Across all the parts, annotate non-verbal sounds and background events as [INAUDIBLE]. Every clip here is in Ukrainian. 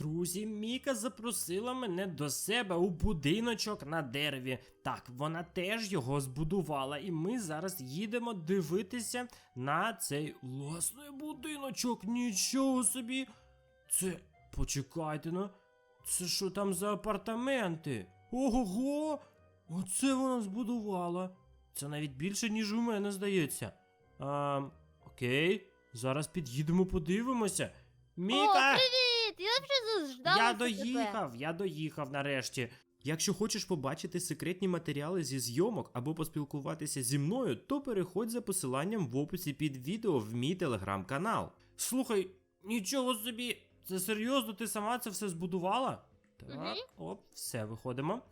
Друзі, Міка запросила мене до себе у будиночок на дереві. Так, вона теж його збудувала, і ми зараз їдемо дивитися на цей власний будиночок. Нічого собі. Це. Почекайте ну. Це що там за апартаменти? Ого! Оце вона збудувала. Це навіть більше, ніж у мене здається. А, окей, зараз під'їдемо, подивимося. Міка! О, привіт! Я вже заждалася Я тебе. доїхав, я доїхав нарешті. Якщо хочеш побачити секретні матеріали зі зйомок або поспілкуватися зі мною, то переходь за посиланням в описі під відео в мій телеграм-канал. Слухай, нічого собі, це серйозно, ти сама це все збудувала? Так, Мгм. оп, все, виходимо.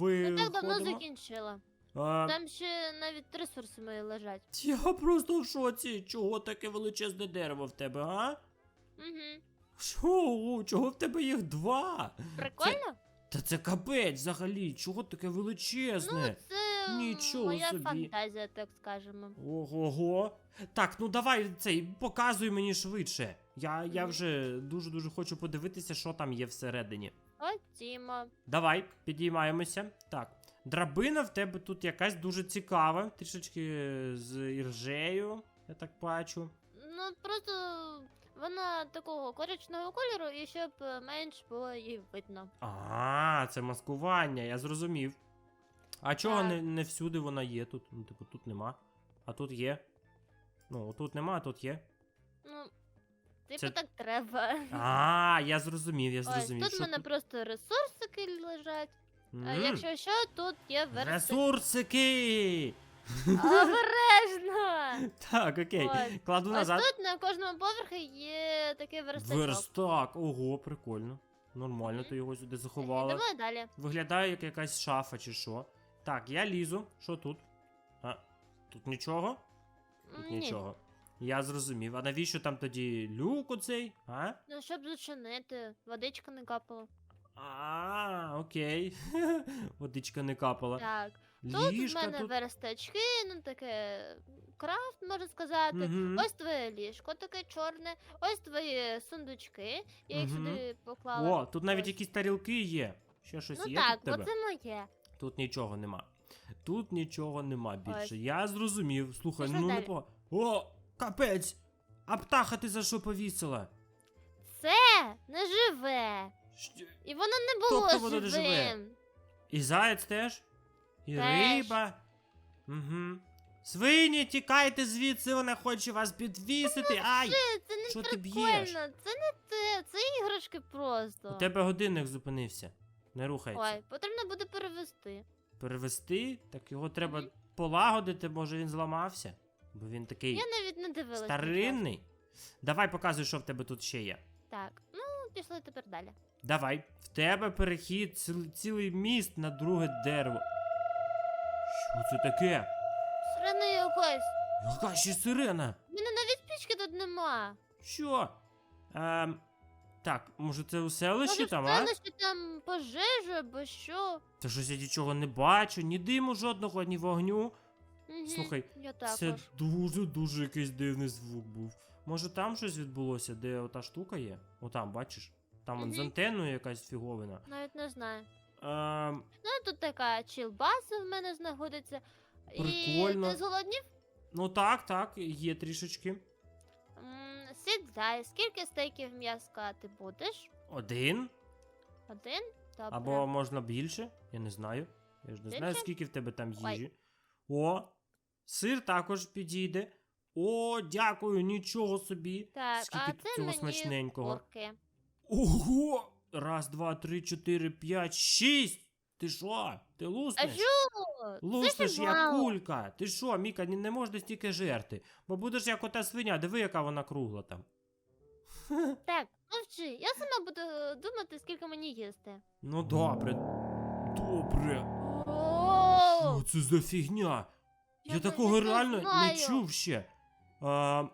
Я так давно закінчила. А, Там ще навіть ресурси мої лежать. я просто в шоці. Чого таке величезне дерево в тебе, а? Угу. Що? Чого в тебе їх два? Прикольно? Та це капець взагалі, чого таке величезне? Ну, це Нічого моя собі. фантазія, так скажемо. Ого-го. Так, ну давай цей, показуй мені швидше. Я, я вже дуже-дуже хочу подивитися, що там є всередині. Хотімо. Давай, підіймаємося. Так. Драбина в тебе тут якась дуже цікава, трішечки з іржею, я так бачу. Ну, просто вона такого коричневого кольору, і щоб е, менш було її видно. А, це маскування, я зрозумів. А чого Так. не, не всюди вона є тут? Ну, типу, тут нема. А тут є. Ну, тут нема, а тут є. Ну, типу Це- так треба. А, я зрозумів, я Ось, зрозумів. тут в що мене просто ресурсики лежать. А Мгм. якщо що, тут є версія. Ресурсики! Обережно! Так, окей. Ось. Кладу Ось назад. тут на кожному поверхі є такий верстачок. Верстак. Ого, прикольно. Нормально ти його сюди заховала. Давай далі. Виглядає як якась шафа чи що. Так, я лізу. Що тут? А, тут нічого? Тут Ні. нічого. Я зрозумів. А навіщо там тоді люк оцей? А? Ну, щоб зачинити, водичка не капала. А, окей. [LAUGHS] Водичка не капала. Так. Тут Ліжка в мене тут. верстачки, ну таке крафт, можна сказати. Мгм. Ось твоє ліжко таке чорне, ось твої сундучки. Я їх Мгм. сюди поклала. О, тут навіть Ось. якісь тарілки є. Ще щось Ну є так, тут тебе? це моє. Тут нічого нема. Тут нічого нема більше. Ось. Я зрозумів. Слухай, Пішли ну не по. О, капець! А птаха ти за що повісила? Це не живе. Щ- І воно не було Тобто воно не живе? І заєць теж? І Теж. риба. Угу. Свині, тікайте звідси, вона хоче вас підвісити. Ай! Це, це не Що ти прикольно, б'єш? це не те, це іграшки просто. У тебе годинник зупинився. Не рухається. Ой, потрібно буде перевести. Перевести, так його треба Мгм. полагодити, може він зламався. Бо він такий Я навіть не дивилася. старинний. Давай показуй, що в тебе тут ще є. Так, ну пішли тепер далі. Давай, в тебе перехід, ціл- цілий міст на друге дерево. Що це таке? Сирена якась. Яка ще сирена? У мене навіть пічки тут нема. Що? Ем, так, може це у селищі Може, там, а? селищі там пожежа або що. Та щось я нічого не бачу, ні диму жодного, ні вогню. Мгм, Слухай, я також. Це дуже-дуже якийсь дивний звук був. Може там щось відбулося, де ота штука є? Отам, бачиш? Там он з Мгм. антенною якась фіговина. Навіть не знаю. Ем, Ну, тут така чілбаса в мене знаходиться. Прикольно. І ти зголоднів? ну так, так, є трішечки. М, Сідай, скільки стейків м'яска ти будеш? Один. Один? Добре. Або можна більше, я не знаю. Я ж не знаю, Більше? скільки в тебе там Ой. їжі. О, сир також підійде. О, дякую, нічого собі. Так, скільки а тут це цього мені смачненького. курки. Ого! Раз, два, три, чотири, п'ять, шість! Ти що? Ти луснеш? що? Луснеш як кулька. Ти що, Міка, не, не можна стільки жерти. Бо будеш як ота свиня, диви, яка вона кругла там. [LAUGHS] Так, мовчи. Я сама буду е, думати, скільки мені їсти. Ну добре. Добре. О, Що це за фігня? Я, Я такого не реально не знаю. чув ще. А,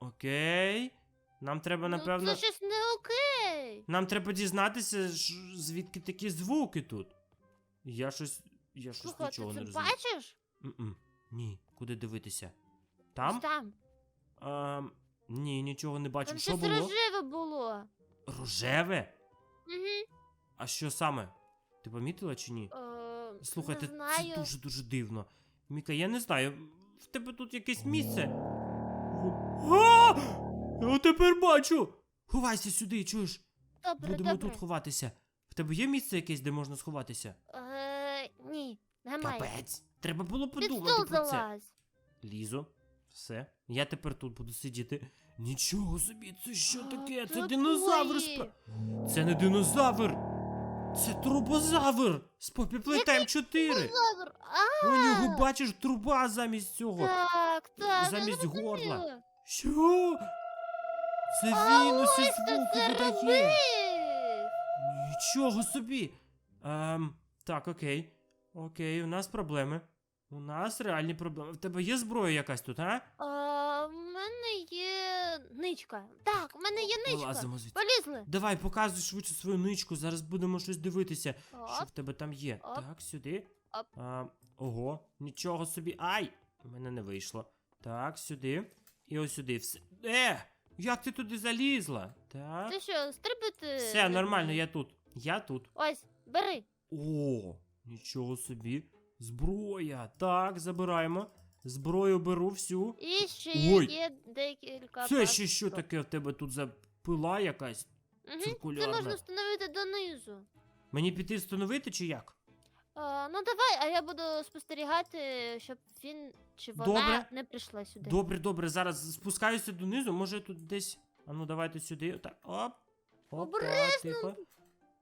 окей. Нам треба, ну напевно. це щось не окей. Нам треба дізнатися, звідки такі звуки тут. Я щось. Я щось Слухай, ти нічого це не розумію. бачиш? М-м. Ні, куди дивитися? Ось Там? Там. А, ні, нічого не бачу. Там Що щось було? рожеве було. Рожеве? Угу. А що саме? Ти помітила чи ні? Е, Слухайте, не знаю. це дуже-дуже дивно. Міка, я не знаю, в тебе тут якесь місце. А! Я тепер бачу! Ховайся сюди, чуєш? Добре, Будемо добре. тут ховатися. В тебе є місце якесь, де можна сховатися? Е, ні, немає. Капець. Треба було Під подумати стол про це. залазь. Лізо, все. Я тепер тут буду сидіти. Нічого собі, це що А, таке? Це такої. динозавр спра... Це не динозавр! Це турбозавр! З попіплетаєм 4! Динозавр. А, У нього бачиш труба замість цього. так, так. я замість горла. зрозуміла. Що? Це він усі звуки видає. Нічого собі. Ем, так, окей. Окей, у нас проблеми. У нас реальні проблеми. В тебе є зброя якась тут, а? А, в мене є ничка. Так, в мене є ничка. Вилазимо звідси. Полізли. Давай, показуй швидше свою ничку, зараз будемо щось дивитися. Що в тебе там є? Оп. Так, сюди. Оп. А, ого, нічого собі. Ай! У мене не вийшло. Так, сюди. І ось сюди. Все. Е! Як ти туди залізла? Так. Ти що, стрибати? Все, нормально, я тут. Я тут. Ось, бери. О, нічого собі. Зброя. Так, забираємо. Зброю беру всю. І ще Ой. є декілька. Це ще що таке в тебе тут за пила якась? Мгм, Це циркулярна? можна встановити донизу. Мені піти встановити чи як? А, ну давай, а я буду спостерігати, щоб він чи вона Добре. не прийшла сюди. Добре, добре, зараз спускаюся донизу, може тут десь. А ну давайте сюди. Так, оп. Оп, так, тихо.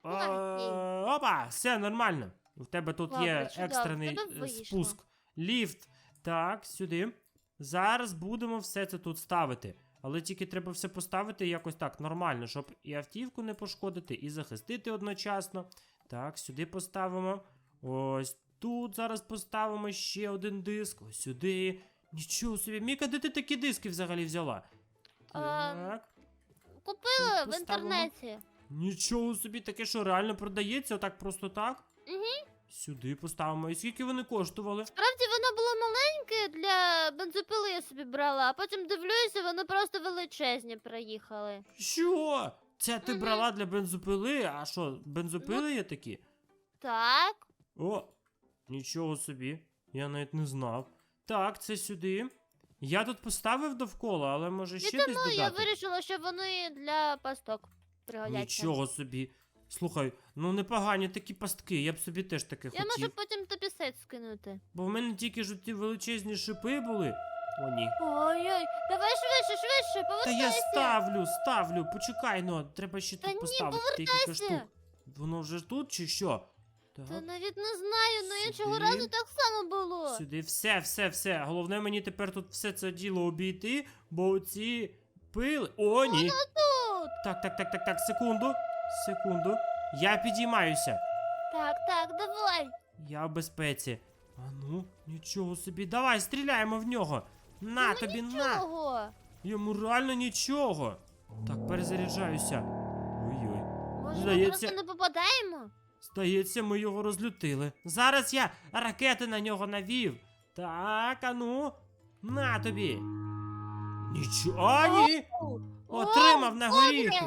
А, Опа, все нормально. У тебе тут Ладно, є чудово, в екстрений тебе е, вийшло. спуск. Ліфт. Так, сюди. Зараз будемо все це тут ставити. Але тільки треба все поставити якось так нормально, щоб і автівку не пошкодити, і захистити одночасно. Так, сюди поставимо. Ось тут зараз поставимо ще один диск. Ось сюди. Нічого собі. Міка, де ти такі диски взагалі взяла? Ем, Так. Купила Тут в поставимо. інтернеті. Нічого собі, таке що реально продається отак просто так? Угу. Сюди поставимо. І скільки вони коштували? Справді воно було маленьке для бензопили я собі брала, а потім дивлюся, воно просто величезні приїхали. Що? Це ти Мгм. брала для бензопили? А що, бензопили є такі? Так. О, нічого собі. Я навіть не знав. Так, це сюди. Я тут поставив довкола, але може ще десь додати? я вирішила, що вони для пасток пригодяться. Нічого собі. Слухай, ну непогані такі пастки, я б собі теж таке хотів. Я можу потім тобі сет скинути. Бо в мене тільки ж ті величезні шипи були. О, ні. Ой-ой, давай швидше, швидше, Та повертайся. я ставлю, ставлю, почекай, ну, треба ще Та тут ні, поставити декілька повертайся. штук. Воно вже тут чи що? Та навіть не знаю, ну іншого Сюди. разу так само було. сюди, все, все, все. Головне мені тепер тут все це діло обійти, бо ці пили. О, ні. Тут. Так, так, так, так, так, секунду. Секунду. Я підіймаюся. Так, так, давай. Я в безпеці. А ну, нічого собі. Давай, стріляємо в нього. На тобі, на. Чого? Йому реально нічого. Так, перезаряджаюся. Ой-ой. Може, ми Здається- просто не попадаємо? Здається, ми його розлютили. Зараз я ракети на нього навів. Так, а ну. На тобі. Нічого. Ні! Отримав на горіхи.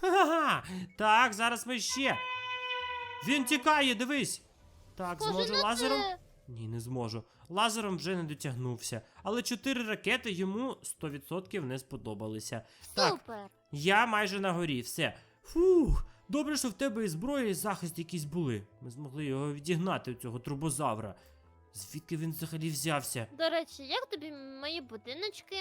Ха-ха. Так, зараз ми ще. Він тікає, дивись. Так, зможу лазером. Ні, не зможу. Лазером вже не дотягнувся. Але чотири ракети йому 100% не сподобалися. Так, Супер. я майже на горі, все. Фух, добре, що в тебе і зброя, і захист якісь були. Ми змогли його відігнати, цього трубозавра. Звідки він взагалі взявся? До речі, як тобі мої будиночки?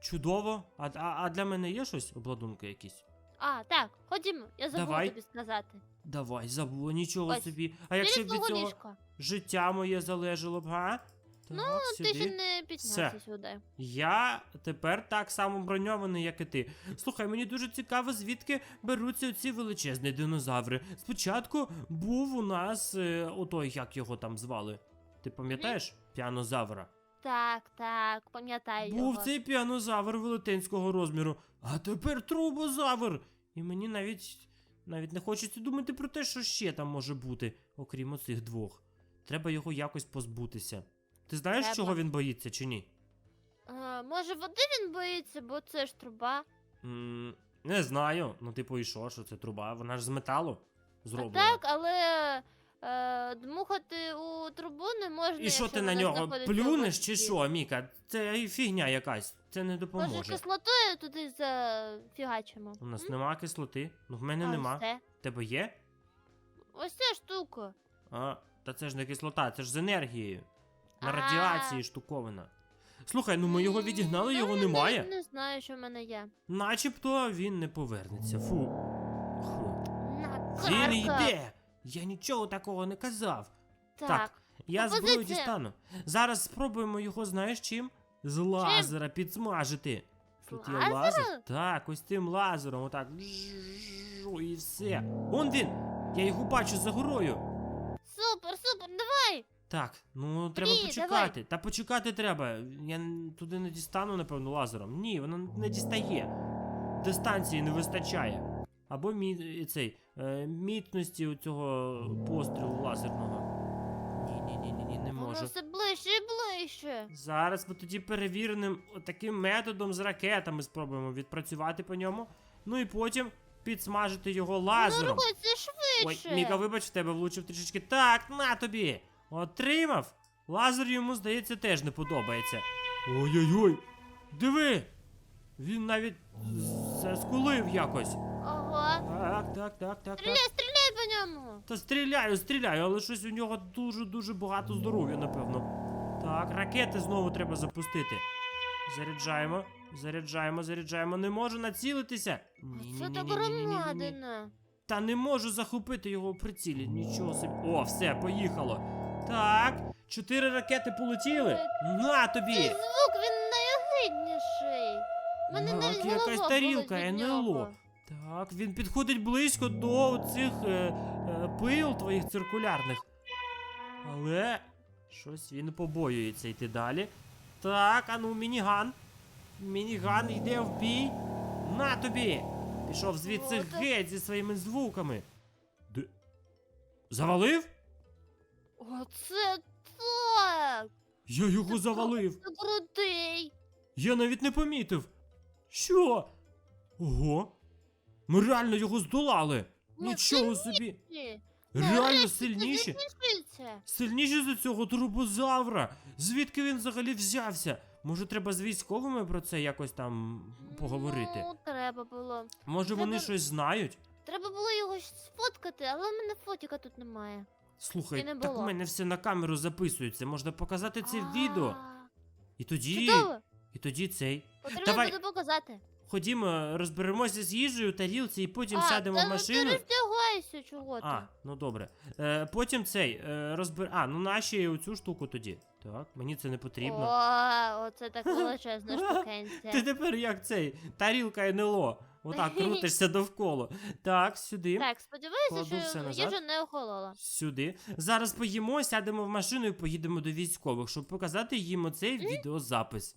Чудово. А, а, а для мене є щось, обладунки якісь? А, так, ходімо, я забула Давай. тобі сказати. Давай, забула, нічого Ось, собі. А якщо б від цього ліжка. життя моє залежало б, га? Ну, ти ще не піднявся сюди. Я тепер так само броньований, як і ти. Слухай, мені дуже цікаво, звідки беруться ці величезні динозаври. Спочатку був у нас е, отой, як його там звали. Ти пам'ятаєш? Піанозавра. Так, так, пам'ятаю Був його. цей піанозавр велетенського розміру, а тепер трубозавр. І мені навіть навіть не хочеться думати про те, що ще там може бути, окрім оцих двох. Треба його якось позбутися. Ти знаєш, Треба. чого він боїться чи ні? А, може, води він боїться, бо це ж труба. М, Не знаю. Ну, типу, і що, що це труба? Вона ж з металу А зроблена. так, але е, дмухати у трубу не можна. І що якщо ти на вона нього знаходиться у плюнеш чи воді. що, Міка? Це і фігня якась. Це не Може, допоможе. кислотою туди зафігачимо? У нас М? нема кислоти. Ну в мене А, нема. все. Тебе є? Ось ця штука. А, та це ж не кислота, це ж з енергією. На радіації штуковина. Слухай, ну ми його відігнали, його я немає. Не знаю, що в мене є. Начебто він не повернеться. Фу. Фу. Він йде! Я нічого такого не казав. Так. Я зброю дістану. Зараз спробуємо його, знаєш чим? З лазера підсмажити. Тут є Лазера? лазер. Так, ось цим лазером, отак. І все. Он він! Я його бачу за горою. Давай! Так, ну треба почекати. Та почекати треба. Я н- туди не дістану, напевно, лазером. Ні, воно не дістає. Дистанції не вистачає. Або мі... цей, е, міцності у цього пострілу лазерного. Ні, ні, ні, ні, ні, не Воно можу. все ближче і ближче. Зараз ми тоді перевіреним таким методом з ракетами спробуємо відпрацювати по ньому. Ну і потім підсмажити його Ну, лазером. рухайся швидше. Ой, Міка, вибач, в тебе влучив трішечки. Так, на тобі! Отримав! Лазер йому, здається, теж не подобається. Ой-ой-ой! Диви! Він навіть заскулив якось. Ага. Так, так, так, так, Стріляй, так. стріляй по ньому. Та стріляю, стріляю, але щось у нього дуже-дуже багато здоров'я, напевно. Так, ракети знову треба запустити. Заряджаємо, заряджаємо, заряджаємо. Не можу націлитися. Це так Ні-ні-ні-ні-ні-ні-ні. громадина. Та не можу захопити його в прицілі. Нічого собі. О, все, поїхало. Так, чотири ракети полетіли. На Цей тобі! звук, він найогидніший. Мене Так, навіть якась тарілка болить від НЛО. нього. Так, він підходить близько до цих е, е, пил твоїх циркулярних. Але щось він побоюється йти далі. Так, а ну, мініган. Мініган йде в бій. На тобі! Пішов звідси О, геть зі своїми звуками. Де? Завалив? Оце так. Я його завалив. Це крутий. Я навіть не помітив. Що? Ого. Ми реально його здолали. Ми Нічого собі. Ні. Реально Нарешті це сильніші. закінчиться. Сильніші за цього турбозавра. Звідки він взагалі взявся? Може, треба з військовими про це якось там поговорити? Ну, треба було. Може, вони треба- щось знають? Треба було його ж сфоткати, але в мене фотіка тут немає. Слухай, І не так у мене все на камеру записується. Можна показати це відео. І тоді. Чудово! І тоді цей. Потрібно Давай. буде показати. Ходімо, розберемося з їжею, тарілці, і потім а, сядемо та в ну машину. Ти роздягайся, чого ти? А, ну добре. Е, потім цей е, розбер. А, ну наші оцю штуку тоді. Так, мені це не потрібно. О, оце так величезна штукенця. [LAUGHS] Ти тепер як цей тарілка НЛО. Отак [LAUGHS] крутишся довкола. Так, сюди. Так, сподіваюся, все що назад. їжа не охолола. Сюди. Зараз поїмо, сядемо в машину і поїдемо до військових, щоб показати їм оцей відеозапис.